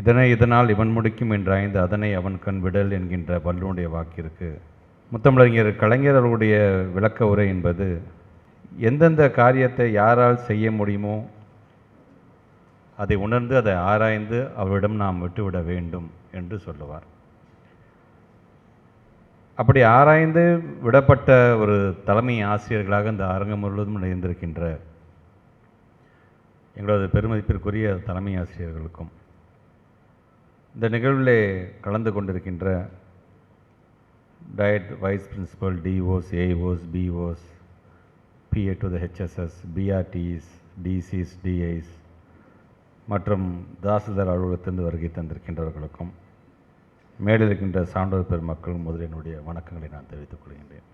இதனை இதனால் இவன் முடிக்கும் என்று ஐந்து அதனை அவன் கண் விடல் என்கின்ற வள்ளுவனுடைய வாக்கிற்கு. முத்தமிழறிஞர் கலைஞர் அவர்களுடைய விளக்க உரை என்பது எந்தெந்த காரியத்தை யாரால் செய்ய முடியுமோ அதை உணர்ந்து அதை ஆராய்ந்து அவரிடம் நாம் விட்டுவிட வேண்டும் என்று சொல்லுவார். அப்படி ஆராய்ந்து விடப்பட்ட ஒரு தலைமை ஆசிரியர்களாக இந்த அரங்கம் முழுவதும் நிறைந்திருக்கின்ற எங்களது பெருமதிப்பிற்குரிய தலைமை ஆசிரியர்களுக்கும் இந்த நிகழ்விலே கலந்து கொண்டிருக்கின்ற DIET vice principal DOs AOs BOs PA to the HSS BRTEs DCs DIs மற்றும் தாசில்தார் அலுவலகத்திலிருந்து வருகை தந்திருக்கின்றவர்களுக்கும் மேலிருக்கின்ற சான்றோர் பெருமக்கள் முதலில் என்னுடைய வணக்கங்களை நான் தெரிவித்துக் கொள்கின்றேன்.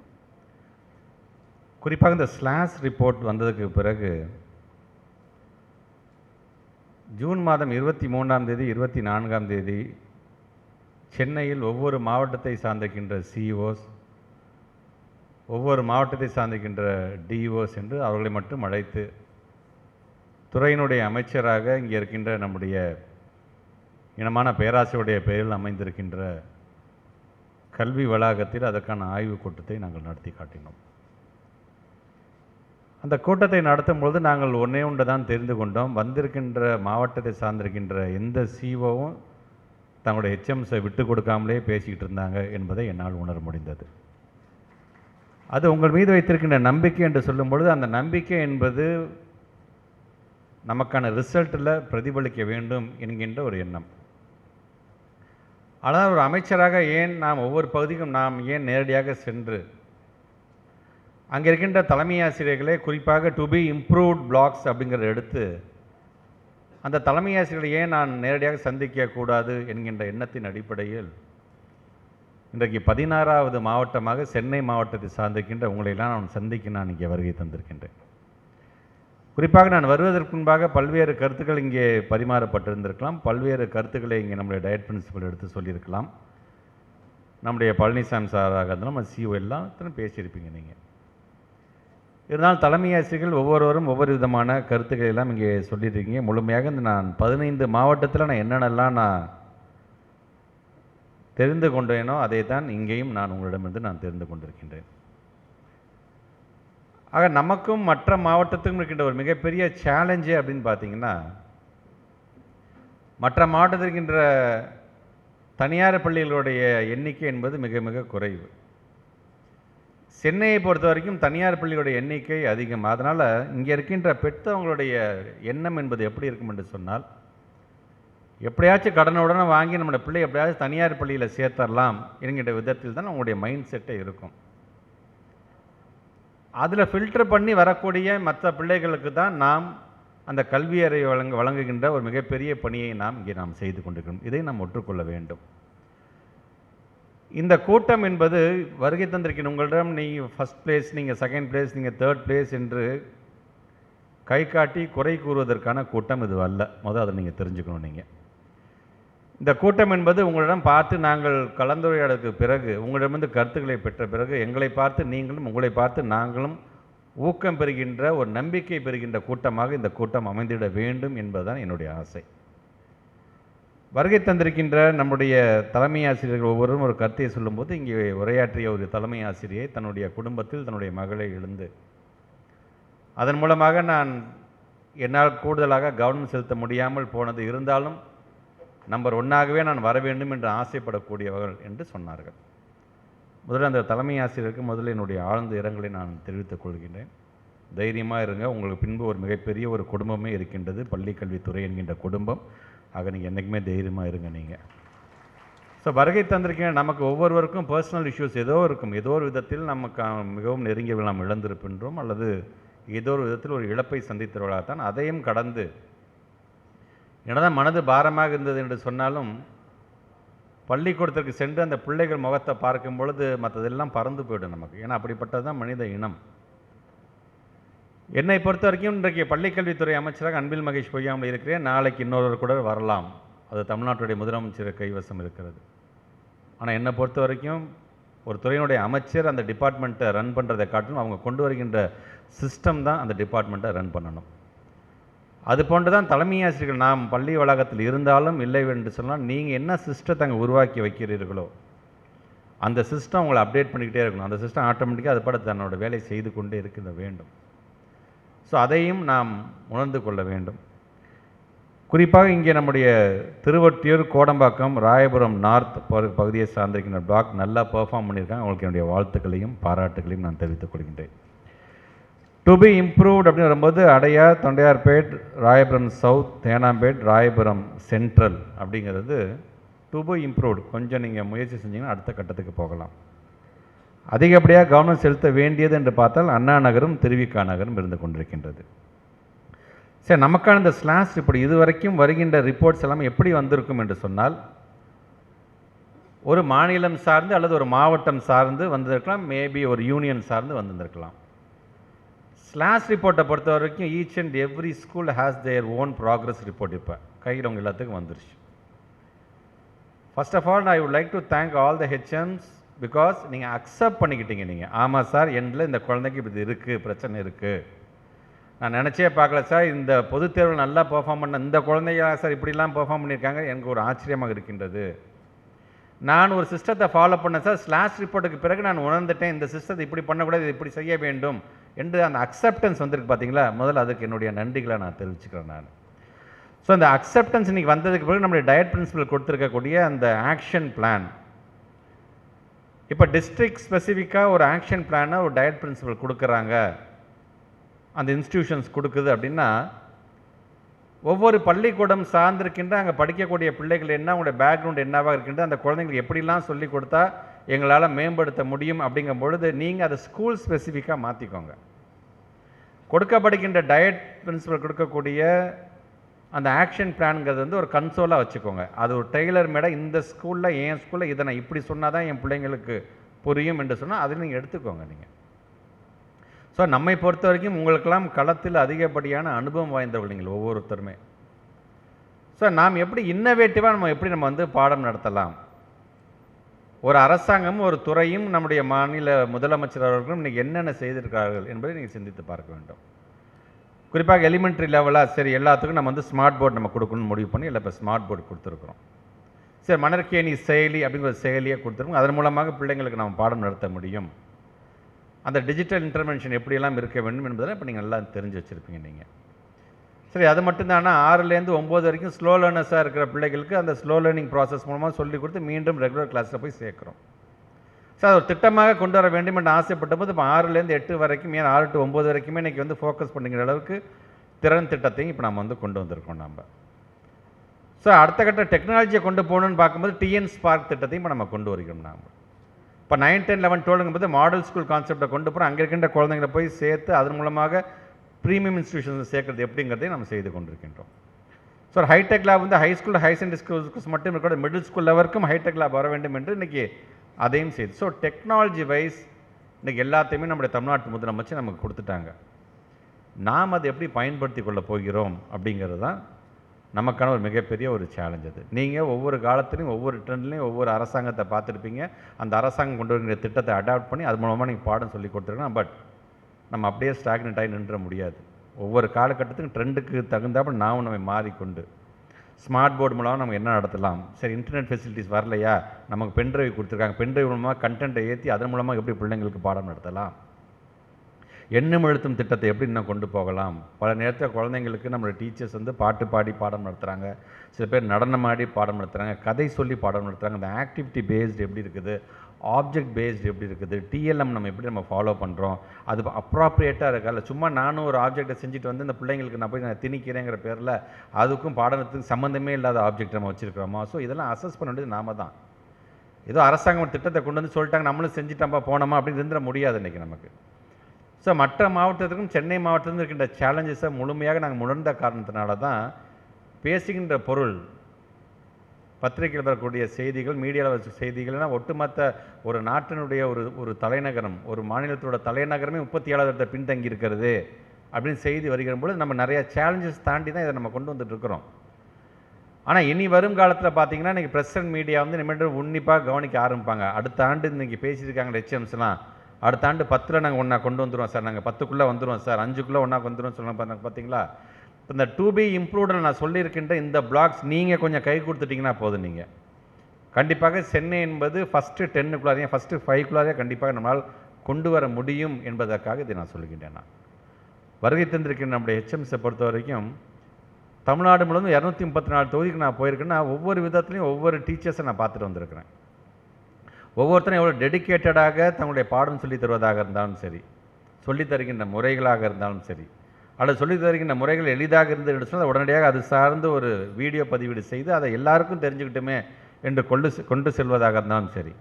குறிப்பாக இந்த ஸ்லாஷ் ரிப்போர்ட் வந்ததுக்கு பிறகு ஜூன் மாதம் இருபத்தி மூன்றாம் தேதி இருபத்தி நான்காம் தேதி சென்னையில் ஒவ்வொரு மாவட்டத்தை சார்ந்திருக்கின்ற சிஇஓஸ் ஒவ்வொரு மாவட்டத்தை சார்ந்திருக்கின்ற டிஇஓஸ் என்று அவர்களை மட்டும் அழைத்து துறையினுடைய அமைச்சராக இங்கே இருக்கின்ற நம்முடைய இனமான பேராசையுடைய பெயரில் அமைந்திருக்கின்ற கல்வி வளாகத்தில் அதற்கான ஆய்வுக் கூட்டத்தை நாங்கள் நடத்தி காட்டினோம். அந்த கூட்டத்தை நடத்தும் பொழுது நாங்கள் ஒன்றே ஒன்று தான் தெரிந்து கொண்டோம். வந்திருக்கின்ற மாவட்டத்தை சார்ந்திருக்கின்ற எந்த சிஓவும் தங்களுடைய ஹெச்எம்ஸை விட்டு கொடுக்காமலே பேசிக்கிட்டு இருந்தாங்க என்பதை என்னால் உணர முடிந்தது. அது உங்கள் மீது வைத்திருக்கின்ற நம்பிக்கை என்று சொல்லும் பொழுது அந்த நம்பிக்கை என்பது நமக்கான ரிசல்ட்டில் பிரதிபலிக்க வேண்டும் என்கின்ற ஒரு எண்ணம். ஆனால் ஒரு அமைச்சராக ஏன் நாம் ஒவ்வொரு பகுதிக்கும் நாம் ஏன் நேரடியாக சென்று அங்கே இருக்கின்ற தலைமை ஆசிரியர்களே குறிப்பாக டு பி இம்ப்ரூவ்ட் பிளாக்ஸ் அப்படிங்கிறத எடுத்து அந்த தலைமை ஆசிரியர்களை ஏன் நான் நேரடியாக சந்திக்கக்கூடாது என்கின்ற எண்ணத்தின் அடிப்படையில் இன்றைக்கு பதினாறாவது மாவட்டமாக சென்னை மாவட்டத்தை சார்ந்திருக்கின்ற உங்களையெல்லாம் நான் சந்திக்க நான் இங்கே வருகை தந்திருக்கின்றேன். குறிப்பாக நான் வருவதற்கு முன்பாக பல்வேறு கருத்துக்கள் இங்கே பரிமாறப்பட்டிருந்திருக்கலாம். பல்வேறு கருத்துக்களை இங்கே நம்முடைய டயட் பிரின்சிபல் எடுத்து சொல்லியிருக்கலாம். நம்முடைய பழனிசாமி சாராக இருந்தாலும் நம்ம சிஓ எல்லாத்திலும் பேசியிருப்பீங்க நீங்கள் இருந்தாலும் தலைமை ஆசிரியர்கள் ஒவ்வொருவரும் ஒவ்வொரு விதமான கருத்துக்களை எல்லாம் இங்கே சொல்லியிருக்கீங்க. முழுமையாக இந்த நான் பதினைந்து மாவட்டத்தில் நான் என்னென்னலாம் நான் தெரிந்து கொண்டேனோ அதை தான் இங்கேயும் நான் உங்களிடமிருந்து நான் தெரிந்து கொண்டிருக்கின்றேன். ஆக நமக்கும் மற்ற மாவட்டத்துக்கும் இருக்கின்ற ஒரு மிகப்பெரிய சேலஞ்சு அப்படின்னு பார்த்தீங்கன்னா மற்ற மாவட்டத்தில் இருக்கின்ற தனியார் பள்ளிகளுடைய எண்ணிக்கை என்பது மிக மிக குறைவு. சென்னையை பொறுத்த வரைக்கும் தனியார் பள்ளிகளுடைய எண்ணிக்கை அதிகம். அதனால் இங்கே இருக்கின்ற பெற்றவங்களுடைய எண்ணம் என்பது எப்படி இருக்கும் என்று சொன்னால் எப்படியாச்சும் கடனுடனே வாங்கி நம்மளோட பிள்ளை எப்படியாச்சும் தனியார் பள்ளியில் சேர்த்தரலாம் என்கின்ற விதத்தில் தான் அவங்களுடைய மைண்ட் செட்டே இருக்கும். அதில் ஃபில்டர் பண்ணி வரக்கூடிய மற்ற பிள்ளைகளுக்கு தான் நாம் அந்த கல்வியறை வழங்க வழங்குகின்ற ஒரு மிகப்பெரிய பணியை நாம் இங்கே நாம் செய்து கொண்டிருக்கிறோம். இதை நாம் ஒற்றுக்கொள்ள வேண்டும். இந்த கூட்டம் என்பது வருகை தந்திருக்கிற உங்களிடம் நீங்கள் ஃபஸ்ட் பிளேஸ் நீங்கள் செகண்ட் பிளேஸ் நீங்கள் தேர்ட் பிளேஸ் என்று கை காட்டி குறை கூறுவதற்கான கூட்டம் இது அல்ல. முதல் அதை நீங்கள் தெரிஞ்சுக்கணும் நீங்கள் இந்த கூட்டம் என்பது உங்களிடம் பார்த்து நாங்கள் கலந்துரையாடலுக்கு பிறகு உங்களிடமிருந்து கருத்துக்களை பெற்ற பிறகு எங்களை பார்த்து நீங்களும் உங்களை பார்த்து நாங்களும் ஊக்கம் பெறுகின்ற ஒரு நம்பிக்கை பெறுகின்ற கூட்டமாக இந்த கூட்டம் அமைந்திட வேண்டும் என்பதுதான் என்னுடைய ஆசை. வருகை தந்திருக்கின்ற நம்முடைய தலைமை ஆசிரியர்கள் ஒவ்வொருவரும் ஒரு கருத்தை சொல்லும்போது இங்கே உரையாற்றிய ஒரு தலைமை ஆசிரியை தன்னுடைய குடும்பத்தில் தன்னுடைய மகளை இழந்து. அதன் மூலமாக நான் என்னால் கூடுதலாக கவனம் செலுத்த முடியாமல் போனது இருந்தாலும் நம்பர் ஒன்றாகவே நான் வர வேண்டும் என்று ஆசைப்படக்கூடியவர்கள் என்று சொன்னார்கள். முதல்ல அந்த தலைமை ஆசிரியருக்கு முதல்ல என்னுடைய ஆழ்ந்த இரங்கலை நான் தெரிவித்துக் கொள்கின்றேன். தைரியமாக இருங்க. உங்களுக்கு பின்பு ஒரு மிகப்பெரிய ஒரு குடும்பமே இருக்கின்றது. பள்ளிக்கல்வித்துறை என்கின்ற குடும்பம். ஆக நீங்கள் என்றைக்குமே தைரியமாக இருங்க நீங்கள் ஸோ வருகை தந்திருக்கீங்க. நமக்கு ஒவ்வொருவருக்கும் பர்சனல் இஷ்யூஸ் ஏதோ இருக்கும். ஏதோ ஒரு விதத்தில் நமக்கு மிகவும் நெருங்கியவர்கள் நாம் இழந்திருப்பின்றோம் அல்லது ஏதோ ஒரு விதத்தில் ஒரு இழப்பை சந்தித்தவர்களாகத்தான் அதையும் கடந்து என்னதான் மனது பாரமாக இருந்தது என்று சொன்னாலும் பள்ளிக்கூடத்திற்கு சென்று அந்த பிள்ளைகள் முகத்தை பார்க்கும் பொழுது மற்றதெல்லாம் பறந்து போயிடும் நமக்கு. ஏன்னா அப்படிப்பட்டது தான் மனித இனம். என்னை பொறுத்த வரைக்கும் இன்றைக்கு பள்ளிக்கல்வித்துறை அமைச்சராக அன்பில் மகேஷ் பொய்யாமல் இருக்கிறேன். நாளைக்கு இன்னொருவர் கூட வரலாம். அது தமிழ்நாட்டுடைய முதலமைச்சர் கைவசம் இருக்கிறது. ஆனால் என்னை பொறுத்த வரைக்கும் ஒரு துறையினுடைய அமைச்சர் அந்த டிபார்ட்மெண்ட்டை ரன் பண்ணுறதை காட்டிலும் அவங்க கொண்டு வருகின்ற சிஸ்டம் தான் அந்த டிபார்ட்மெண்ட்டை ரன் பண்ணணும். அது போன்று தான் தலைமை ஆசிரியர்கள் நாம் பள்ளி வளாகத்தில் இருந்தாலும் இல்லை என்று சொன்னால் நீங்கள் என்ன சிஸ்டத்தை அங்கே உருவாக்கி வைக்கிறீர்களோ அந்த சிஸ்டம் உங்களை அப்டேட் பண்ணிக்கிட்டே இருக்கணும். அந்த சிஸ்டம் ஆட்டோமேட்டிக்காக அது பட தன்னோட வேலை செய்து கொண்டே இருக்க வேண்டும். ஸோ அதையும் நாம் உணர்ந்து கொள்ள வேண்டும். குறிப்பாக இங்கே நம்முடைய திருவொட்டியூர் கோடம்பாக்கம் ராயபுரம் நார்த் பகுதியை சார்ந்திருக்கின்ற பிளாக் நல்லா பெர்ஃபார்ம் பண்ணியிருக்காங்க. அவங்களுக்கு என்னுடைய வாழ்த்துக்களையும் பாராட்டுகளையும் நான் தெரிவித்துக் கொள்கின்றேன். டு பி இம்ப்ரூவ்ட் அப்படின்னு வரும்போது அடையார் தொண்டையார்பேட் ராயபுரம் சவுத் தேனாம்பேட் ராயபுரம் சென்ட்ரல் அப்படிங்கிறது டு பி இம்ப்ரூவ்ட் கொஞ்சம் நீங்கள் முயற்சி செஞ்சீங்கன்னா அடுத்த கட்டத்துக்கு போகலாம். அதிகப்படியாக கவனம் செலுத்த வேண்டியது என்று பார்த்தால் அண்ணா நகரும் திருவிக்கா நகரும் இருந்து கொண்டிருக்கின்றது. சரி நமக்கான இந்த ஸ்லாஷ் இப்படி இதுவரைக்கும் வருகின்ற ரிப்போர்ட்ஸ் எல்லாம் எப்படி வந்திருக்கும் என்று சொன்னால் ஒரு மாநிலம் சார்ந்து அல்லது ஒரு மாவட்டம் சார்ந்து வந்திருக்கலாம் மேபி ஒரு யூனியன் சார்ந்து வந்திருக்கலாம் ஸ்லாஷ் ரிப்போர்ட்டை பொறுத்த வரைக்கும் each and every school has their own progress report இப்போ. கையில் எல்லாத்துக்கும் வந்துருச்சு. First of all I would like to thank all the HMs because நீங்கள் அக்செப்ட் பண்ணிக்கிட்டீங்க நீங்கள் ஆமாம் சார் எண்டில் இந்த குழந்தைக்கு இப்படி இருக்குது பிரச்சனை இருக்குது நான் நினச்சே பார்க்கல சார் இந்த பொதுத் தேர்வில் நல்லா பெர்ஃபார்ம் பண்ண இந்த குழந்தையா சார் இப்படிலாம் பெர்ஃபார்ம் பண்ணியிருக்காங்க எனக்கு ஒரு ஆச்சரியமாக இருக்கின்றது. நான் ஒரு சிஸ்டத்தை ஃபாலோ பண்ணேன் சார் ஸ்லாஷ் ரிப்போர்ட்டுக்கு பிறகு நான் உணர்ந்துட்டேன் இந்த சிஸ்டத்தை இப்படி பண்ணக்கூடாது இது இப்படி செய்ய வேண்டும் என்று அந்த அக்செப்டன்ஸ் வந்திருக்கு பார்த்தீங்களா முதல்ல அதுக்கு என்னுடைய நன்றிகளை நான் தெரிவிச்சுக்கிறேன் நான். ஸோ அந்த அக்செப்டன்ஸ் இன்றைக்கி வந்ததுக்கு பிறகு நம்முடைய டயட் பிரின்சிபல் கொடுத்துருக்கக்கூடிய அந்த ஆக்ஷன் பிளான் இப்போ டிஸ்ட்ரிக்ட் ஸ்பெசிஃபிக்காக ஒரு ஆக்ஷன் பிளானை ஒரு டயட் பிரின்சிபல் கொடுக்குறாங்க. அந்த இன்ஸ்டிடியூஷன்ஸ் கொடுக்குது அப்படின்னா ஒவ்வொரு பள்ளிக்கூடம் சார்ந்திருக்கின்ற அங்கே படிக்கக்கூடிய பிள்ளைகள் என்ன அவங்களுடைய பேக்ரவுண்ட் என்னவாக இருக்கின்ற அந்த குழந்தைங்களுக்கு எப்படிலாம் சொல்லி கொடுத்தா எங்களால் மேம்படுத்த முடியும் அப்படிங்கும் பொழுது நீங்கள் அதை ஸ்கூல் ஸ்பெசிஃபிக்காக மாற்றிக்கோங்க கொடுக்கப்படுகின்ற டயட் பிரின்சிபல் கொடுக்கக்கூடிய அந்த ஆக்ஷன் பிளான்ங்கிறது வந்து ஒரு கன்சோலாக வச்சுக்கோங்க. அது ஒரு டெய்லர் மேடம் இந்த ஸ்கூலில் என் ஸ்கூலில் இதை நான் இப்படி சொன்னால் தான் என் பிள்ளைங்களுக்கு புரியும் என்று சொன்னால் அதை நீங்கள் எடுத்துக்கோங்க நீங்கள் ஸோ நம்மை பொறுத்த வரைக்கும் உங்களுக்கெல்லாம் களத்தில் அதிகப்படியான அனுபவம் வாய்ந்தவர்கள் நீங்கள் ஒவ்வொருத்தருமே. ஸோ நாம் எப்படி இன்னவேட்டிவாக நம்ம எப்படி நம்ம வந்து பாடம் நடத்தலாம்? ஒரு அரசாங்கமும் ஒரு துறையும் நம்முடைய மாநில முதலமைச்சர் அவர்களும் இன்றைக்கி என்னென்ன செய்திருக்கிறார்கள் என்பதை நீங்கள் சிந்தித்து பார்க்க வேண்டும். குறிப்பாக எலிமெண்ட்ரி லெவலாக சரி எல்லாத்துக்கும் நம்ம வந்து ஸ்மார்ட் போர்டு நம்ம கொடுக்கணும்னு முடிவு பண்ணி இல்லை இப்போ ஸ்மார்ட் போர்டு கொடுத்துருக்குறோம். சரி மணற்கேணி செயலி அப்படிங்கிற ஒரு செயலியை கொடுத்துருக்கோம். அதன் மூலமாக பிள்ளைங்களுக்கு நம்ம பாடம் நடத்த முடியும். அந்த டிஜிட்டல் இன்டர்வென்ஷன் எப்படியெல்லாம் இருக்க வேண்டும் என்பதெல்லாம் இப்போ நீங்கள் நல்லா தெரிஞ்சு வச்சுருப்பீங்க நீங்கள் சரி அது மட்டும்தானா? ஆறுலேருந்து ஒம்பது வரைக்கும் ஸ்லோ லேர்னர்ஸாக இருக்கிற பிள்ளைகளுக்கு அந்த ஸ்லோ லேர்னிங் ப்ராசஸ் மூலமாக சொல்லி கொடுத்து மீண்டும் ரெகுலர் கிளாஸில் போய் சேர்க்குறோம். சார் ஒரு திட்டமாக கொண்டு வர வேண்டும் என்று ஆசைப்பட்ட போது இப்போ ஆறுலேருந்து எட்டு வரைக்கும் ஏன் ஆறு டு ஒம்பது வரைக்குமே இன்றைக்கி வந்து ஃபோக்கஸ் பண்ணுங்கிற அளவுக்கு திறன் திட்டத்தையும் இப்போ நம்ம வந்து கொண்டு வந்திருக்கோம் நம்ம ஸோ அடுத்த கட்ட டெக்னாலஜியை கொண்டு போகணும்னு பார்க்கும்போது டிஎன் ஸ்பார்க் திட்டத்தையும் இப்போ நம்ம கொண்டு வருகிறோம் நாம். இப்போ நைன் டென் லெவன் டுவெல்ங்கும்போது மாடல் ஸ்கூல் கான்செப்டை கொண்டு போகிறோம் அங்கே இருக்கின்ற குழந்தைங்களை போய் சேர்த்து அதன் மூலமாக ப்ரீமியம் இன்ஸ்டியூஷன்ஸ் சேர்க்குறது எப்படிங்கிறதையும் நம்ம செய்து கொண்டிருக்கின்றோம். ஸோ ஹைடெக் லேப் வந்து high school high secondary schools மட்டும் இருக்கக்கூடாது. மிடில் ஸ்கூல் லெவலுக்கும் ஹைடெக் லேப் வர வேண்டும் என்று இன்றைக்கி அதையும் செய்து. ஸோ டெக்னாலஜி வைஸ் இன்றைக்கி எல்லாத்தையுமே நம்முடைய தமிழ்நாட்டு முதலமைச்சர் நமக்கு கொடுத்துட்டாங்க. நாம் அதை எப்படி பயன்படுத்தி கொள்ள போகிறோம் அப்படிங்கிறது தான் நமக்கான ஒரு மிகப்பெரிய ஒரு சேலஞ்ச் அது. நீங்கள் ஒவ்வொரு காலத்துலையும் ஒவ்வொரு ட்ரெண்ட்லையும் ஒவ்வொரு அரசாங்கத்தை பார்த்துருப்பீங்க. அந்த அரசாங்கம் கொண்டு வருகிற திட்டத்தை அடாப்ட் பண்ணி அது மூலமாக நீங்கள் பாடம் சொல்லி கொடுத்துருக்கலாம் பட் நம்ம அப்படியே ஸ்டாக்னெட் ஆகி நின்ற முடியாது. ஒவ்வொரு காலகட்டத்துக்கும் ட்ரெண்டுக்கு தகுந்தாப்புல நாமும் நம்ம மாறிக்கொண்டு ஸ்மார்ட் போர்டு மூலமாக நம்ம என்ன நடத்தலாம்? சரி இன்டர்நெட் ஃபெசிலிட்டிஸ் வரலையா? நமக்கு பென்ட்ரைவ் கொடுத்துருக்காங்க. பென்ட்ரைவ் மூலமாக கண்டென்ட்டை ஏற்றி அதன் மூலமாக எப்படி பிள்ளைங்களுக்கு பாடம் நடத்தலாம்? எண்ணம் எழுத்தும் திட்டத்தை எப்படி இன்னும் கொண்டு போகலாம்? பல நேரத்தில் குழந்தைங்களுக்கு நம்மளோட டீச்சர்ஸ் வந்து பாட்டு பாடி பாடம் நடத்துகிறாங்க சில பேர் நடனம் ஆடி பாடம் நடத்துகிறாங்க கதை சொல்லி பாடம் நடத்துகிறாங்க அந்த ஆக்டிவிட்டி பேஸ்டு எப்படி இருக்குது? ஆப்ஜெக்ட் பேஸ்டு எப்படி இருக்குது? டிஎல்எம் நம்ம எப்படி நம்ம ஃபாலோ பண்ணுறோம் அது அப்ராப்ரியேட்டாக இருக்கா? இல்லை சும்மா நானும் ஒரு ஆப்ஜெக்டை செஞ்சுட்டு வந்து இந்த பிள்ளைங்களுக்கு நான் போய் நான் திணிக்கிறேங்கிற பேரில் அதுக்கும் பாடத்துக்கு சம்மந்தமே இல்லாத ஆப்ஜெக்ட் நம்ம வச்சுருக்கிறோமா? ஸோ இதெல்லாம் அசஸ் பண்ண வேண்டியது நாம தான். ஏதோ அரசாங்கம் ஒரு திட்டத்தை கொண்டு வந்து சொல்லிட்டாங்க நம்மளும் செஞ்சுட்டோம்பா போனோமா அப்படின்னு இருந்துட முடியாது இன்றைக்கி நமக்கு. ஸோ மற்ற மாவட்டத்துக்கும் சென்னை மாவட்டத்திலும் இருக்கின்ற சேலஞ்சஸை முழுமையாக நாங்கள் உணர்ந்த காரணத்தினால தான் பேசுகின்ற பொருள் பத்திரிகையில் வரக்கூடிய செய்திகள் மீடியாவில் செய்திகள்னால் ஒட்டுமொத்த ஒரு நாட்டினுடைய ஒரு ஒரு தலைநகரம் ஒரு மாநிலத்தோட தலைநகரமே முப்பத்தி ஏழாயிரத்தை பின்தங்கி இருக்கிறது அப்படின்னு செய்தி வருகிற பொழுது நம்ம நிறைய சேலஞ்சஸ் தாண்டி தான் இதை நம்ம கொண்டு வந்துட்டு இருக்கிறோம். ஆனால் இனி வரும் காலத்தில் பார்த்தீங்கன்னா இன்றைக்கி ப்ரெஸ் அண்ட் மீடியா வந்து இனிமேட்டு உன்னிப்பாக கவனிக்க ஆரம்பிப்பாங்க. அடுத்த ஆண்டு இன்றைக்கி பேசியிருக்காங்க ஹெச்எம்ஸ்லாம் அடுத்த ஆண்டு பத்தில் நாங்கள் ஒன்றா கொண்டு வந்துடுவோம் சார். நாங்கள் பத்துக்குள்ளே வந்துடுவோம் சார். அஞ்சுக்குள்ளே ஒன்றா வந்துடுவோம் சொல்ல பார்த்தீங்களா இந்த டூ பி இம்ப்ரூவ்டில் நான் சொல்லியிருக்கின்ற இந்த பிளாக்ஸ் நீங்கள் கொஞ்சம் கை கொடுத்துட்டிங்கன்னா போதும் நீங்கள் கண்டிப்பாக சென்னை என்பது ஃபஸ்ட்டு டென்னுக்குள்ளாரையும் ஃபஸ்ட்டு ஃபைவ்க்குள்ளாரே கண்டிப்பாக நம்மளால் கொண்டு வர முடியும் என்பதற்காக இதை நான் சொல்லுகின்றேன் நான். வருகை தந்திருக்கிற நம்முடைய ஹெச்எம்ஸை பொறுத்த வரைக்கும் தமிழ்நாடு முழுவதும் இரநூத்தி முப்பத்தி நாலு தொகுதிக்கு நான் போயிருக்கேன்னா ஒவ்வொரு விதத்துலையும் ஒவ்வொரு டீச்சர்ஸை நான் பார்த்துட்டு வந்திருக்கிறேன். ஒவ்வொருத்தரும் எவ்வளோ டெடிக்கேட்டடாக தங்களுடைய பாடம் சொல்லித் தருவதாக இருந்தாலும் சரி சொல்லித் தருகின்ற முறைகளாக இருந்தாலும் சரி அல்லது சொல்லித் தருகின்ற முறைகள் எளிதாக இருந்து சொன்னால் உடனடியாக அது சார்ந்து ஒரு வீடியோ பதிவீடு செய்து அதை எல்லாருக்கும் தெரிஞ்சுக்கிட்டுமே என்று கொண்டு செ- கொண்டு செல்வதாக இருந்தாலும் சரி.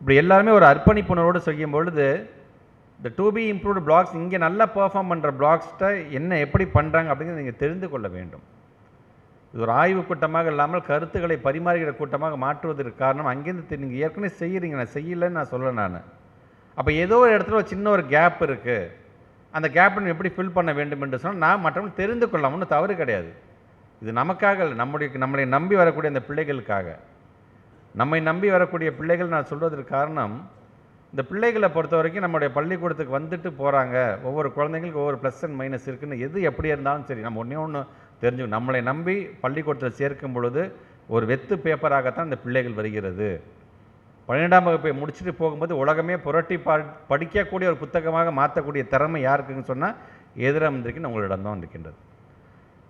இப்படி எல்லாருமே ஒரு அர்ப்பணிப்புணர்வோடு செய்யும் பொழுது இந்த டூ பி இம்ப்ரூவ்டு பிளாக்ஸ் இங்கே நல்லா பெர்ஃபார்ம் பண்ணுற பிளாக்ஸ்ட்டை என்ன எப்படி பண்ணுறாங்க அப்படிங்கிறத நீங்கள் தெரிந்து கொள்ள வேண்டும். இது ஒரு ஆய்வு கூட்டமாக இல்லாமல் கருத்துக்களை பரிமாறுகிற கூட்டமாக மாற்றுவதற்கு காரணம் அங்கேருந்து நீங்கள் ஏற்கனவே செய்கிறீங்க நான் செய்யலைன்னு நான் சொல்ல நான். அப்போ ஏதோ ஒரு இடத்துல ஒரு சின்ன ஒரு கேப் இருக்குது அந்த கேப்பை எப்படி ஃபில் பண்ண வேண்டும் என்று சொன்னால் நான் மற்றவங்க தெரிந்து கொள்ளலாம். ஒன்றும் தவறு கிடையாது. இது நமக்காக இல்லை நம்முடைய நம்மளை நம்பி வரக்கூடிய அந்த பிள்ளைகளுக்காக. நம்மை நம்பி வரக்கூடிய பிள்ளைகள் நான் சொல்வதற்கு காரணம் இந்த பிள்ளைகளை பொறுத்த வரைக்கும் நம்முடைய பள்ளிக்கூடத்துக்கு வந்துட்டு போகிறாங்க ஒவ்வொரு குழந்தைங்களுக்கு ஒவ்வொரு ப்ளஸ் அண்ட் மைனஸ் இருக்குதுன்னு எது எப்படி இருந்தாலும் சரி நம்ம ஒன்றே ஒன்று தெரிஞ்சு நம்மளை நம்பி பள்ளிக்கூடத்தில் சேர்க்கும் பொழுது ஒரு வெத்து பேப்பராகத்தான் இந்த பிள்ளைகள் வருகிறது. பன்னிரெண்டாம் வகுப்பை முடிச்சுட்டு போகும்போது உலகமே புரட்டி பா படிக்கக்கூடிய ஒரு புத்தகமாக மாற்றக்கூடிய திறமை யாருக்குன்னு சொன்னால் எதிராக வந்திருக்கு உங்களிடம் தான் இருக்கின்றது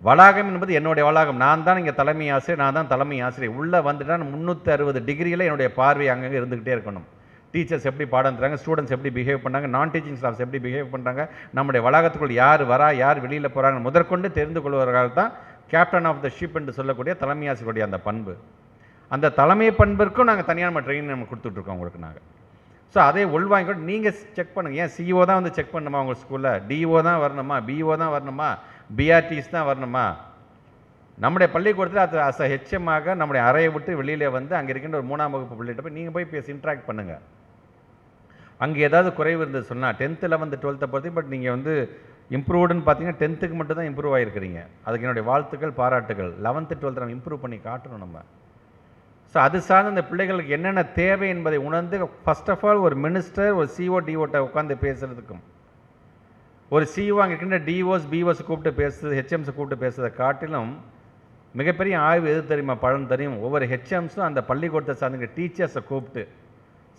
வளாகம் என்பது என்னுடைய வளாகம். நான் தான் இங்கே தலைமை ஆசிரியர் நான் தான் தலைமை ஆசிரியர். உள்ளே வந்துட்டால் முந்நூற்றி அறுபது டிகிரியில் என்னுடைய பார்வை அங்கங்கே இருந்துக்கிட்டே இருக்கணும். டீச்சர்ஸ் எப்படி பாடம் தராங்க ஸ்டூடெண்ட்ஸ் எப்படி பிஹேவ் பண்ணுறாங்க நான் டீச்சிங் ஸ்டாஃப்ஸ் எப்படி பிஹேவ் பண்ணுறாங்க நம்முடைய வளாகத்துக்குள் யார் வரா யார் வெளியில் போகிறாங்க முதற்கொண்டு தெரிந்து கொள்வதற்காக தான் கேப்டன் ஆஃப் த ஷிப் என்று சொல்லக்கூடிய தலைமை ஆசிரியருடைய அந்த பண்பு. அந்த தலைமை பண்பிற்கும் நாங்கள் தனியாக நம்ம ட்ரெயின் நம்ம கொடுத்துட்ருக்கோம் உங்களுக்கு நாங்கள் ஸோ அதே உள்வாங்கிட்டு நீங்கள் செக் பண்ணுங்கள் ஏன் சிஇஓ தான் வந்து செக் பண்ணணுமா உங்கள் ஸ்கூலில் டிஓ தான் வரணுமா? பிஓ தான் வரணுமா? பிஆர்டிஸ் தான் வரணுமா? நம்முடைய பள்ளிக்கூடத்தில் அது அஸ் ஹெச்எம்மாக நம்முடைய அறையை விட்டு வெளியில் வந்து அங்கே இருக்கின்ற ஒரு மூணாம் வகுப்பு பிள்ளைகிட்ட போய் நீங்கள் போய் பேசி இன்ட்ராக்ட் பண்ணுங்கள் அங்கே ஏதாவது குறைவு இருந்தது சொன்னால் டென்த்து லெவன்த்து டுவெல்த்தை பொறுத்து பட் நீங்கள் வந்து இம்ப்ரூவ்டுன்னு பார்த்தீங்கன்னா டென்த்துக்கு மட்டும் தான் இம்ப்ரூவ் ஆகிருக்கிறீங்க அதுக்கு என்னுடைய வாழ்த்துக்கள் பாராட்டுகள். லெவன்த்து டுவெல்த்து நம்ம இம்ப்ரூவ் பண்ணி காட்டணும் நம்ம. ஸோ அது சார்ந்த அந்த பிள்ளைகளுக்கு என்னென்ன தேவை என்பதை உணர்ந்து ஃபர்ஸ்ட் ஆஃப் ஆல் ஒரு மினிஸ்டர் ஒரு சிஓ டிஓட்ட உட்காந்து பேசுகிறதுக்கும் ஒரு சிஓ அங்கே இருக்கின்ற டிஓஸ் பிஓஸ் கூப்பிட்டு பேசுறது ஹெச்எம்ஸை கூப்பிட்டு பேசுறதை காட்டிலும் மிகப்பெரிய ஆய்வு எது தெரியுமா? பலன் தெரியும். ஒவ்வொரு ஹெச்எம்ஸும் அந்த பள்ளிக்கூடத்தை சார்ந்த டீச்சர்ஸை கூப்பிட்டு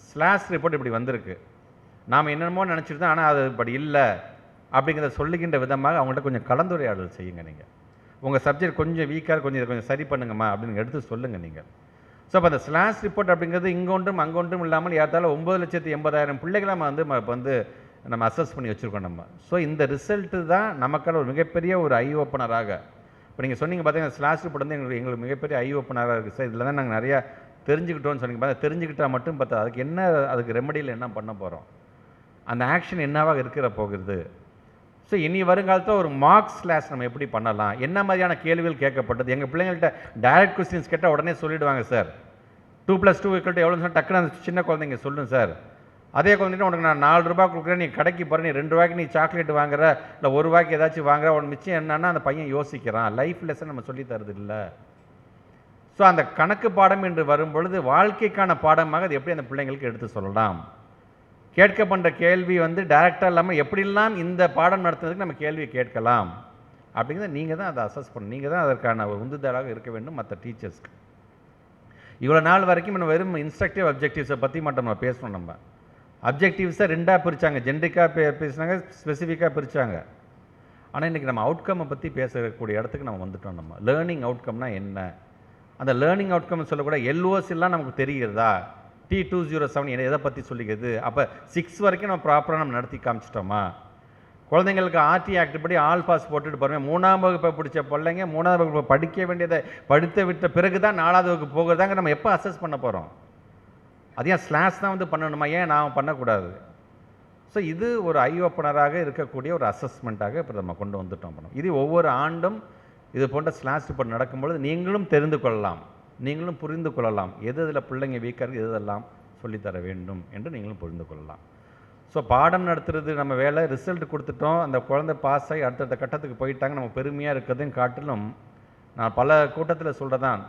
ஸ்லாஷ் ரிப்போர்ட் இப்படி வந்திருக்கு. நாம் என்னென்னமோ நினச்சிட்டு தான் ஆனால் அது இப்படி இல்லை அப்படிங்கிறத சொல்லுகின்ற விதமாக அவங்கள்ட்ட கொஞ்சம் கலந்துரையாடல் செய்யுங்க நீங்கள் உங்கள் சப்ஜெக்ட் கொஞ்சம் வீக்காக கொஞ்சம் கொஞ்சம் சரி பண்ணுங்கம்மா அப்படின்னு எடுத்து சொல்லுங்கள் நீங்கள் ஸோ அப்போ அந்த ஸ்லாஷ் ரிப்போர்ட் அப்படிங்கிறது இங்கொன்றும் அங்கொன்றும் இல்லாமல் ஏற்றாலும் ஒம்பது லட்சத்தி எண்பதாயிரம் பிள்ளைகளை நம்ம வந்து இப்போ வந்து நம்ம அசஸ் பண்ணி வச்சுருக்கோம் நம்ம. ஸோ இந்த ரிசல்ட்டு தான் நமக்கான ஒரு மிகப்பெரிய ஒரு ஐ ஓப்பனராக இப்போ நீங்கள் சொன்னீங்க பார்த்தீங்கன்னா ஸ்லாஷ் ரிப்போர்ட் வந்து எங்களுக்கு எங்களுக்கு மிகப்பெரிய ஐ ஓப்பனராக இருக்குது சார் இதில் தான் நாங்கள் நிறையா தெரிஞ்சுக்கிட்டோம்னு சொன்னீங்க பார்த்தா தெரிஞ்சுக்கிட்டால் மட்டும் பார்த்தா அதுக்கு என்ன அதுக்கு ரெமடியில் என்ன பண்ண போகிறோம் அந்த ஆக்ஷன் என்னவாக இருக்கிற போகிறது? ஸோ இனி வருங்காலத்தில் ஒரு மார்க்ஸ் கிளாஸ் நம்ம எப்படி பண்ணலாம்? என்ன மாதிரியான கேள்விகள் கேட்கப்பட்டது? எங்கள் பிள்ளைங்கள்ட்ட டைரக்ட் கொஸ்டின்ஸ் கேட்டால் உடனே சொல்லிவிடுவாங்க சார் டூ ப்ளஸ் டூ இருக்கிட்ட எவ்வளோன்னு சார் டக்குன்னு அந்த சின்ன குழந்தைங்க சொல்லுங்க சார் அதே குழந்தைங்க உனக்கு நான் நாலு ரூபா கொடுக்குறேன் நீ கடைக்கு போகிற நீ ரெண்டு ரூபாய்க்கு நீ சாக்லேட் வாங்குற இல்லை ஒரு ரூபாய்க்கு ஏதாச்சும் வாங்குற உன் மிச்சம் என்னன்னா அந்த பையன் யோசிக்கிறான். லைஃப் லெசன் நம்ம சொல்லி தரது இல்லை ஸோ அந்த கணக்கு பாடம் என்று வரும் பொழுது வாழ்க்கைக்கான பாடமாக அது எப்படி அந்த பிள்ளைங்களுக்கு எடுத்து சொல்லலாம்? கேட்கப்பட்ட கேள்வி வந்து டைரக்டாக இல்லாமல் எப்படிலாம் இந்த பாடம் நடத்துறதுக்கு நம்ம கேள்வியை கேட்கலாம்? அப்படிங்கிறத நீங்கள் தான் அதை அசஸ் பண்ணணும். நீங்கள் தான் அதற்கான ஒரு உந்துதலாக இருக்க வேண்டும் மற்ற டீச்சர்ஸ்க்கு இவ்வளோ நாள் வரைக்கும் நம்ம வெறும் இன்ஸ்ட்ரக்டிவ் அப்ஜெக்டிவ்ஸை பற்றி மட்டும் நம்ம பேசணும் நம்ம. அப்ஜெக்டிவ்ஸை ரெண்டாக பிரித்தாங்க ஜென்ரிக்காக பே பேசினாங்க ஸ்பெசிஃபிக்காக பிரித்தாங்க ஆனால் இன்றைக்கி நம்ம அவுட்கம்மை பற்றி பேசக்கூடிய இடத்துக்கு நம்ம வந்துட்டோம் நம்ம. லேர்னிங் அவுட்கம்னால் என்ன? அந்த லேர்னிங் அவுட்கம் சொல்லக்கூட எல்ஓஸ் எல்லாம் நமக்கு தெரிகிறதா? டி டூ ஜீரோ செவன் எதை பற்றி சொல்லிக்கிறது அப்போ சிக்ஸ் வரைக்கும் நம்ம ப்ராப்பராக நம்ம நடத்தி காமிச்சிட்டோமா? குழந்தைங்களுக்கு ஆர்டி ஆக்ட் படி ஆல் பாஸ் போட்டுட்டு பாருங்க. மூணாம் வகுப்பை பிடிச்ச பிள்ளைங்க மூணாவது வகுப்பை படிக்க வேண்டியதை படித்து விட்ட பிறகு தான் நாலாவது வகுப்பு போகிறதாங்க நம்ம எப்போ அசஸ் பண்ண போகிறோம் அது ஏன் ஸ்லாஷ் தான் வந்து பண்ணணுமா? ஏன் நான் பண்ணக்கூடாது? ஸோ இது ஒரு ஐ ஓப்பனராக இருக்கக்கூடிய ஒரு அசஸ்மெண்ட்டாக இப்போ நம்ம கொண்டு வந்துட்டோம். பண்ணோம் இது ஒவ்வொரு ஆண்டும் இது போன்ற ஸ்லாஷ் இப்போ நடக்கும்பொழுது நீங்களும் தெரிந்து கொள்ளலாம். நீங்களும் புரிந்து கொள்ளலாம். எது இதில் பிள்ளைங்க வீக்காக இருக்குது எதெல்லாம் சொல்லித்தர வேண்டும் என்று நீங்களும் புரிந்து கொள்ளலாம். ஸோ பாடம் நடத்துறது நம்ம வேலை ரிசல்ட் கொடுத்துட்டோம். அந்த குழந்தை பாஸ் ஆகி அடுத்தடுத்த கட்டத்துக்கு போயிட்டாங்க. நம்ம பெருமையாக இருக்கிறதையும் காட்டிலும் நான் பல கூட்டத்தில் சொல்கிறதான்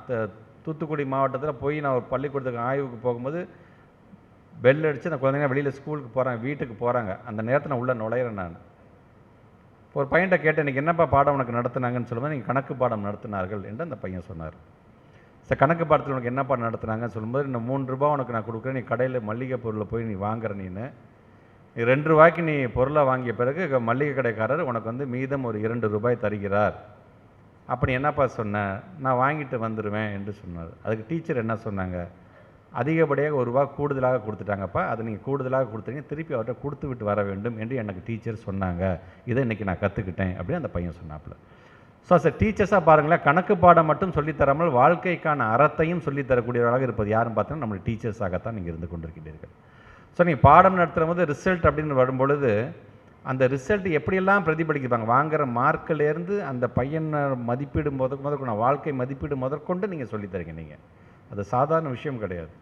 தூத்துக்குடி மாவட்டத்தில் போய் நான் ஒரு பள்ளிக்கூடத்துக்கு ஆய்வுக்கு போகும்போது பெல் அடித்து அந்த குழந்தைங்க வெளியில் ஸ்கூலுக்கு போகிறாங்க வீட்டுக்கு போகிறாங்க அந்த நேரத்தில் நான் உள்ளே நுழையிறேன் நான். ஒரு பையன்கிட்ட கேட்டேன் இன்றைக்கி என்னப்பா பாடம் உனக்கு நடத்துனாங்கன்னு சொல்லும்போது நீங்கள் கணக்கு பாடம் நடத்தினார்கள் என்று அந்த பையன் சொன்னார். இந்த கணக்கு பாடத்தில் உனக்கு என்னப்பா நடத்துனாங்கன்னு சொல்லும்போது இந்த மூணு ரூபா உனக்கு நான் கொடுக்குறேன் நீ கடையில் மல்லிகை பொருளை போய் நீ வாங்குற நீனு. நீ ரெண்டு ரூபாய்க்கு நீ பொருளை வாங்கிய பிறகு மளிகை மல்லிகை கடைக்காரர் உனக்கு வந்து மீதம் ஒரு இரண்டு ரூபாய் தருகிறார். அப்படி என்னப்பா சொன்ன? நான் வாங்கிட்டு வந்துடுவேன் என்று சொன்னார். அதுக்கு டீச்சர் என்ன சொன்னாங்க? அதிகப்படியாக ஒரு ரூபா கூடுதலாக கொடுத்துட்டாங்கப்பா. அதை நீங்கள் கூடுதலாக கொடுத்தீங்க திருப்பி அவர்கிட்ட கொடுத்து விட்டு வர வேண்டும் என்று எனக்கு டீச்சர் சொன்னாங்க. இதை இன்றைக்கி நான் கற்றுக்கிட்டேன் அப்படின்னு அந்த பையன் சொன்னாப்புல. ஸோ சார் டீச்சர்ஸாக பாருங்களேன் கணக்கு பாடம் மட்டும் சொல்லித் தராமல் வாழ்க்கைக்கான அறத்தையும் சொல்லித்தரக்கூடியவர்களாக இருப்பது யாரும் பார்த்தீங்கன்னா நம்மளுடைய டீச்சர்ஸாகத்தான் நீங்கள் இருந்து கொண்டிருக்கிறீர்கள் ஸோ நீங்கள் பாடம் நடத்துகிற போது ரிசல்ட் அப்படின்னு வரும்பொழுது அந்த ரிசல்ட் எப்படியெல்லாம் பிரதிபலிக்கிறாங்க வாங்குகிற மார்க்கிலேருந்து அந்த பையனை மதிப்பீடு முத முதற்கொண்டு வாழ்க்கை மதிப்பீடு முதற்கொண்டு நீங்கள் சொல்லித்தரீங்க நீங்கள் அது சாதாரண விஷயம் கிடையாது.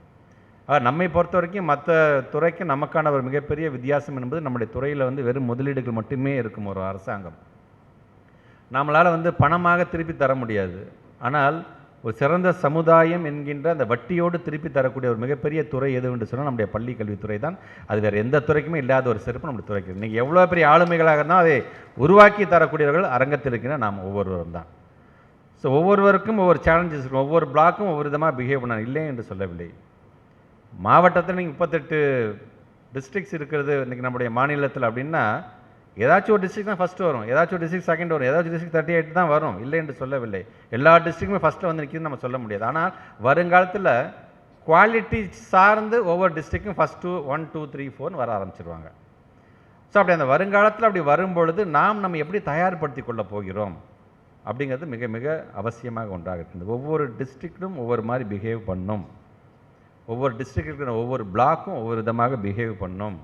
நம்மை பொறுத்த வரைக்கும் மற்ற துறைக்கு நமக்கான ஒரு மிகப்பெரிய வித்தியாசம் என்பது நம்முடைய துறையில் வந்து வெறும் முதலீடுகள் மட்டுமே இருக்கும் ஒரு அரசாங்கம். நம்மளால் வந்து பணமாக திருப்பி தர முடியாது. ஆனால் ஒரு சிறந்த சமுதாயம் என்கின்ற அந்த வட்டியோடு திருப்பி தரக்கூடிய ஒரு மிகப்பெரிய துறை எது என்று சொன்னால் நம்முடைய பள்ளி கல்வித்துறை தான். அது வேறு எந்த துறைக்குமே இல்லாத ஒரு சிறப்பு நம்முடைய துறைக்கு. இன்றைக்கி எவ்வளோ பெரிய ஆளுமைகளாக இருந்தால் அதை உருவாக்கி தரக்கூடியவர்கள் அரங்கத்தில் இருக்கிற நாம் ஒவ்வொருவரும் தான். ஸோ ஒவ்வொருவருக்கும் ஒவ்வொரு சேலஞ்சஸ் இருக்கும். ஒவ்வொரு பிளாக்கும் ஒவ்வொரு விதமாக பிஹேவ் பண்ண இல்லை என்று சொல்லவில்லை. மாவட்டத்தில் நீங்கள் முப்பத்தெட்டு டிஸ்ட்ரிக்ஸ் இருக்கிறது. இன்றைக்கி நம்முடைய மாநிலத்தில் அப்படின்னா ஏதாச்சும் ஒரு டிஸ்ட்ரிக் தான் ஃபஸ்ட்டு வரும். ஏதாச்சும் ஒரு டிஸ்ட்ரிக் செகண்ட் வரும். ஏதாச்சும் டிஸ்ட்ரிக் தேர்ட்டி எயிட் தான் வரும். இல்லை என்று சொல்லவில்லை. எல்லா டிஸ்ட்ரிக்ட்டுமே ஃபஸ்ட்டில் வந்து நிற்கிதுன்னு நம்ம சொல்ல முடியாது. ஆனால் வருங்காலத்தில் குவாலிட்டி சார்ந்து ஒவ்வொரு டிஸ்ட்ரிக்கும் first two one two three ஃபோர்னு வர ஆரம்பிச்சிருவாங்க. ஸோ அப்படி அந்த வருங்காலத்தில் அப்படி வரும்பொழுது நாம் நம்ம எப்படி தயார்படுத்தி கொள்ள போகிறோம்? அப்படிங்கிறது மிக மிக அவசியமாக ஒன்றாக இருக்குது ஒவ்வொரு டிஸ்ட்ரிக்டும் ஒவ்வொரு மாதிரி பிஹேவ் பண்ணும். ஒவ்வொரு டிஸ்ட்ரிக்ட் இருக்கிற ஒவ்வொரு பிளாக்கும் ஒவ்வொரு விதமாக பிஹேவ் பண்ணும்.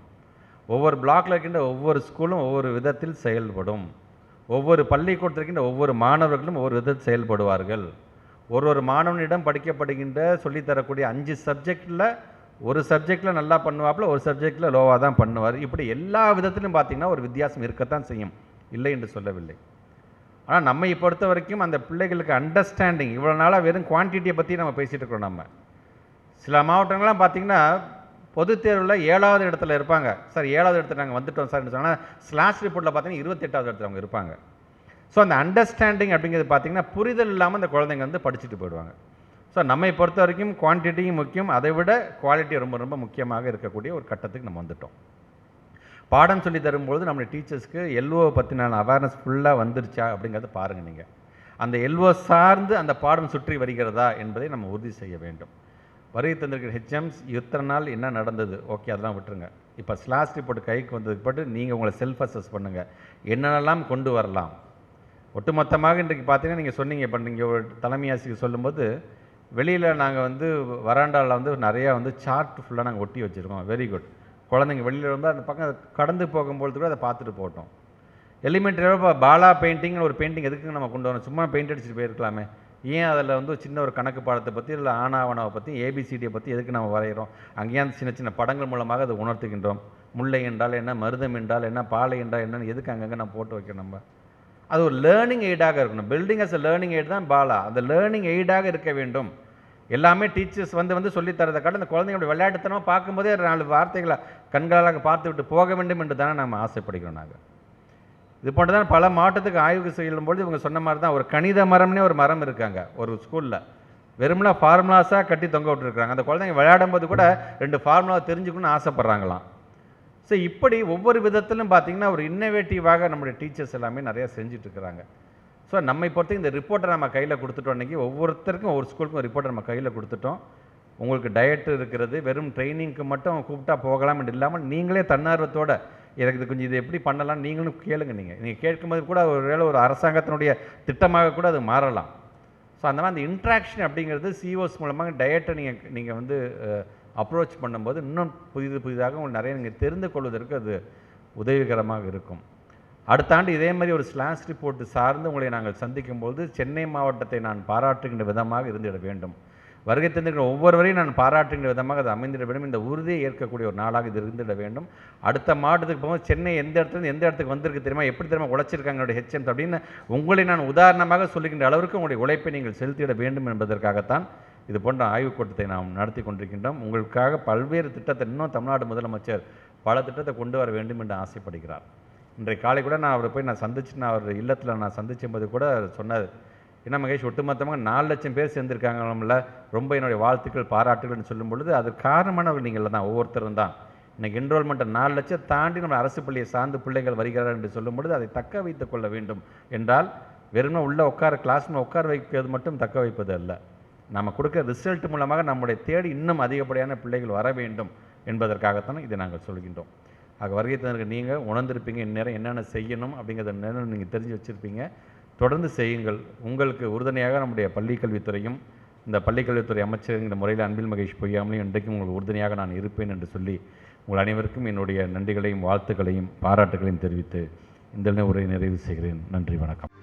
ஒவ்வொரு பிளாக்கில் இருக்கின்ற ஒவ்வொரு ஸ்கூலும் ஒவ்வொரு விதத்தில் செயல்படும். ஒவ்வொரு பள்ளிக்கூடத்தில் இருக்கின்ற ஒவ்வொரு மாணவர்களும் ஒவ்வொரு விதத்தில் செயல்படுவார்கள். ஒரு ஒரு மாணவனிடம் படிக்கப்படுகின்ற சொல்லித்தரக்கூடிய அஞ்சு சப்ஜெக்டில் ஒரு சப்ஜெக்டில் நல்லா பண்ணுவாப்புல ஒரு சப்ஜெக்டில் லோவாக தான் பண்ணுவார். இப்படி எல்லா விதத்திலும் பார்த்தீங்கன்னா ஒரு வித்தியாசம் இருக்கத்தான் செய்யும். இல்லை என்று சொல்லவில்லை. ஆனால் நம்மை பொறுத்த வரைக்கும் அந்த பிள்ளைகளுக்கு அண்டர்ஸ்டாண்டிங் இவ்வளோ நாளாக வெறும் குவான்டிட்டியை பற்றி நம்ம பேசிகிட்டு இருக்கோம் நம்ம. சில மாவட்டங்கள்லாம் பார்த்தீங்கன்னா பொதுத் தேர்வில் ஏழாவது இடத்துல இருப்பாங்க. சார் ஏழாவது இடத்துல நாங்கள் வந்துட்டோம் சார்னு சொன்னால் ஸ்லாஷ் ரிப்போர்ட்டில் பார்த்தீங்கன்னா இருபத்தெட்டாவது இடத்துல அவங்க இருப்பாங்க. ஸோ அந்த அண்டர்ஸ்டாண்டிங் அப்படிங்கிறது பார்த்தீங்கன்னா புரிதல் இல்லாமல் அந்த குழந்தைங்க வந்து படிச்சுட்டு போயிடுவாங்க. ஸோ நம்மை பொறுத்த வரைக்கும் குவான்டிட்டியும் முக்கியம். அதை விட குவாலிட்டி ரொம்ப ரொம்ப முக்கியமாக இருக்கக்கூடிய ஒரு கட்டத்துக்கு நம்ம வந்துட்டோம். பாடம் சொல்லி தரும்பொழுது நம்மளுடைய டீச்சர்ஸ்க்கு எல்ஓ பற்றின அவேர்னஸ் ஃபுல்லாக வந்துருச்சா அப்படிங்கிறத பாருங்கள் நீங்கள் அந்த எல்ஓ சார்ந்து அந்த பாடம் சுற்றி வருகிறதா என்பதை நம்ம உறுதி செய்ய வேண்டும். வருகை தந்திருக்கிற ஹெச்எம்ஸ் இத்தனை நாள் என்ன நடந்தது? ஓகே அதெல்லாம் விட்டுருங்க. இப்போ ஸ்லாஸ் ரிப்போர்ட் கைக்கு வந்ததுக்கு பட்டு நீங்கள் உங்களை செல்ஃப் அசஸ் பண்ணுங்கள் என்னென்னலாம் கொண்டு வரலாம்? ஒட்டுமொத்தமாக இன்றைக்கு பார்த்தீங்கன்னா நீங்கள் சொன்னீங்க இப்போ நீங்கள் ஒரு தலைமை ஆசிரியர் சொல்லும்போது வெளியில் நாங்கள் வந்து வராண்டாவில் வந்து நிறையா வந்து சார்ட் ஃபுல்லாக நாங்கள் ஒட்டி வச்சுருக்கோம். வெரி குட் குழந்தைங்க வெளியில் வந்து அந்த பக்கம் கடந்து போகும்பொழுது கூட அதை பார்த்துட்டு போட்டோம் எலிமெண்ட்ரியாக இப்போ பாலா பெயிண்டிங்னு ஒரு பெயிண்டிங் எதுக்கு நம்ம கொண்டு வரணும்? சும்மா பெயிண்ட் அடிச்சுட்டு போயிருக்கலாமே. ஏன் அதில் வந்து சின்ன ஒரு கணக்கு பாடத்தை பற்றி இல்லை ஆனாவனாவை பற்றி ஏபிசிடியை பற்றி எதுக்கு நம்ம வரைகிறோம்? அங்கேயே அந்த சின்ன சின்ன படங்கள் மூலமாக அதை உணர்த்துகின்றோம். முல்லை என்றால் என்ன மருதம் என்றால் என்ன பாலை என்றால் என்னன்னு எதுக்கு அங்கங்கே நம்ம போட்டு வைக்கணும் நம்ம? அது ஒரு லேர்னிங் எய்டாக இருக்கணும். Building as a learning aid தான் பாலா. அந்த லேர்னிங் எய்டாக இருக்க வேண்டும். எல்லாமே டீச்சர்ஸ் வந்து வந்து சொல்லித் தரதை காட்ட அந்த குழந்தைங்களோட விளையாட்டுத்தனமாக பார்க்கும்போதே நாலு வார்த்தைகளை கண்களாக பார்த்து விட்டு போக வேண்டும் என்று தானே நம்ம ஆசைப்படுகிறோம் நாங்கள் இது போன்று தான் பல மாவட்டத்துக்கு ஆய்வுக்கு செல்லும்போது இவங்க சொன்ன மாதிரி தான் ஒரு கணித மரம்னே ஒரு மரம் இருக்காங்க ஒரு ஸ்கூலில் வெறும்னா ஃபார்முலாஸாக கட்டி தொங்க விட்டுருக்காங்க அந்த குழந்தைங்க விளையாடும் போது கூட ரெண்டு ஃபார்முலா தெரிஞ்சுக்கணும்னு ஆசைப்பட்றாங்களாம். ஸோ இப்படி ஒவ்வொரு விதத்திலும் பார்த்தீங்கன்னா ஒரு இன்னோவேட்டிவாக நம்முடைய டீச்சர்ஸ் எல்லாமே நிறையா செஞ்சுட்ருக்கிறாங்க. ஸோ நம்மை பொறுத்த இந்த ரிப்போர்ட்டை நம்ம கையில் கொடுத்துட்டோம் அன்றைக்கி ஒவ்வொருத்தருக்கும் ஒவ்வொரு ஸ்கூலுக்கும் ரிப்போர்ட்டை நம்ம கையில் கொடுத்துட்டோம். உங்களுக்கு டயட் இருக்கிறது வெறும் ட்ரைனிங்க்கு மட்டும் கூப்பிட்டா போகலாம் இல்லாமல் நீங்களே தன்னார்வத்தோட எனக்கு இது கொஞ்சம் இது எப்படி பண்ணலாம் நீங்களும் கேளுங்க நீங்கள் நீங்கள் கேட்கும்போது கூட ஒரு வேளை ஒரு அரசாங்கத்தினுடைய திட்டமாக கூட அது மாறலாம். ஸோ அந்த மாதிரி அந்த இன்ட்ராக்ஷன் அப்படிங்கிறது சிஓஸ் மூலமாக டயட்டை நீங்கள் நீங்கள் வந்து அப்ரோச் பண்ணும்போது இன்னும் புதிது புதிதாக உங்களுக்கு நிறைய நீங்கள் தெரிந்து கொள்வதற்கு அது உதவிகரமாக இருக்கும். அடுத்த ஆண்டு இதே மாதிரி ஒரு ஸ்லாஸ் ரிப்போர்ட் சார்ந்து உங்களை நாங்கள் சந்திக்கும்போது சென்னை மாவட்டத்தை நான் பாராட்டுகின்ற விதமாக இருந்திட வேண்டும். வருகை தந்திருக்கிற ஒவ்வொருவரையும் நான் பாராட்டுகிற விதமாக அது அமைந்திட வேண்டும். இந்த உறுதியை ஏற்கக்கூடிய ஒரு நாளாக இது இருந்திட வேண்டும். அடுத்த மாவட்டத்துக்கு போகும்போது சென்னை எந்த இடத்துல எந்த இடத்துக்கு வந்திருக்கு தெரியுமா? எப்படி தெரியுமா? உழைச்சிருக்காங்க என்னுடைய ஹெச்எம் அப்படின்னு உங்களை நான் உதாரணமாக சொல்லுகின்ற அளவிற்கு உங்களுடைய உழைப்பை நீங்கள் செலுத்திட வேண்டும் என்பதற்காகத்தான் இது போன்ற ஆய்வுக் கூட்டத்தை நாம் நடத்தி கொண்டிருக்கின்றோம். உங்களுக்காக பல்வேறு திட்டத்தை இன்னும் தமிழ்நாடு முதலமைச்சர் பல திட்டத்தை கொண்டு வர வேண்டும் என்று ஆசைப்படுகிறார். இன்றைக்கு காலை கூட நான் அவரை போய் நான் சந்திச்சு நான் அவர் இல்லத்தில் நான் சந்திச்சும் போது கூட சொன்னார் என்ன மகேஷ் ஒட்டுமொத்தமாக நாலு லட்சம் பேர் சேர்ந்துருக்காங்க நம்மள ரொம்ப என்னுடைய வாழ்த்துக்கள் பாராட்டுகள்னு சொல்லும் பொழுது அது காரணமானவர் நீங்கள் தான் ஒவ்வொருத்தரும் தான். இன்றைக்கி என்ரோல்மெண்ட்டை நாலு லட்சம் தாண்டி நம்ம அரசு பள்ளியை சார்ந்து பிள்ளைகள் வருகிறார்கள் என்று சொல்லும் பொழுது அதை தக்க வைத்துக் கொள்ள வேண்டும் என்றால் வெறுமனே உள்ள உட்கார கிளாஸ்ல உட்கார வைப்பது மட்டும் தக்க வைப்பது அல்ல. நம்ம கொடுக்குற ரிசல்ட் மூலமாக நம்முடைய தேடி இன்னும் அதிகப்படியான பிள்ளைகள் வர வேண்டும் என்பதற்காகத்தான் இதை நாங்கள் சொல்கின்றோம். ஆக வருகை தந்திருக்க நீங்கள் உணர்ந்திருப்பீங்க இந்நேரம் என்னென்ன செய்யணும் அப்படிங்கிறத நேரம் நீங்கள் தெரிஞ்சு வச்சுருப்பீங்க. தொடர்ந்து செய்யுங்கள். உங்களுக்கு உறுதுணையாக நம்முடைய பள்ளிக்கல்வித்துறையும் இந்த பள்ளிக்கல்வித்துறை அமைச்சருங்கிற முறையில் அன்பில் மகேஷ் பொய்யாமலையும் இன்றைக்கும் உங்களுக்கு உறுதுணையாக நான் இருப்பேன் என்று சொல்லி உங்கள் அனைவருக்கும் என்னுடைய நன்றிகளையும் வாழ்த்துக்களையும் பாராட்டுகளையும் தெரிவித்து இந்த உரையை நிறைவு செய்கிறேன். நன்றி வணக்கம்.